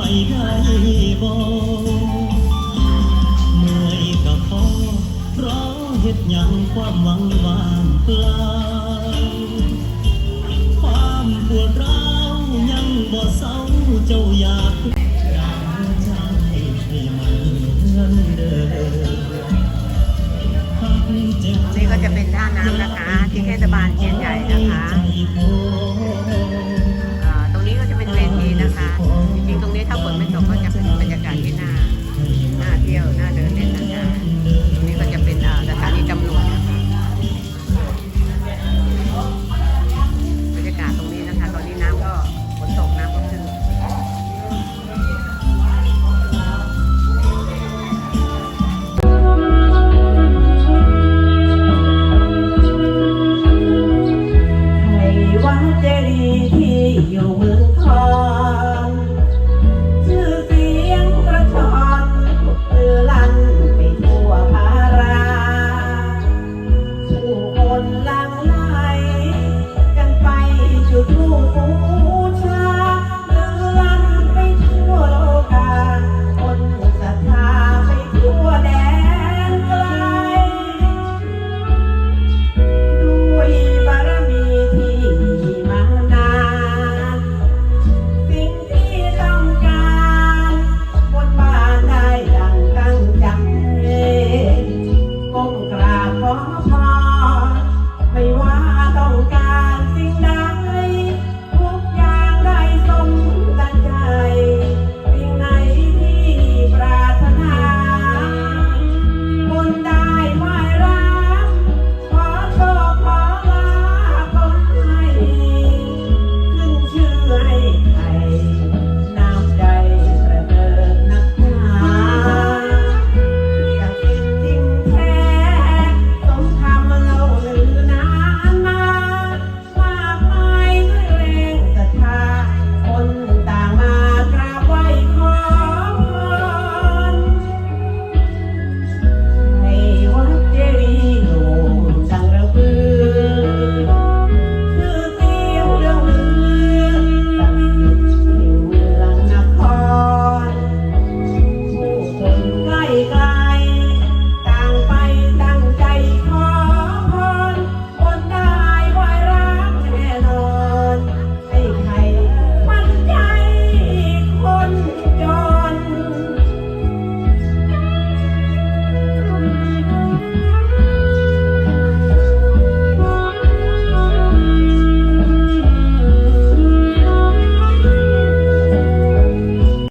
ไปได้บ่เมื่อยก็พอเพราะเฮ็ดหยังความหวังว่างเปล่าความปวดร้าวยังบ่เศร้าเจ้าอยาก วัดเจดีย์ที่อยู่เมืองทอง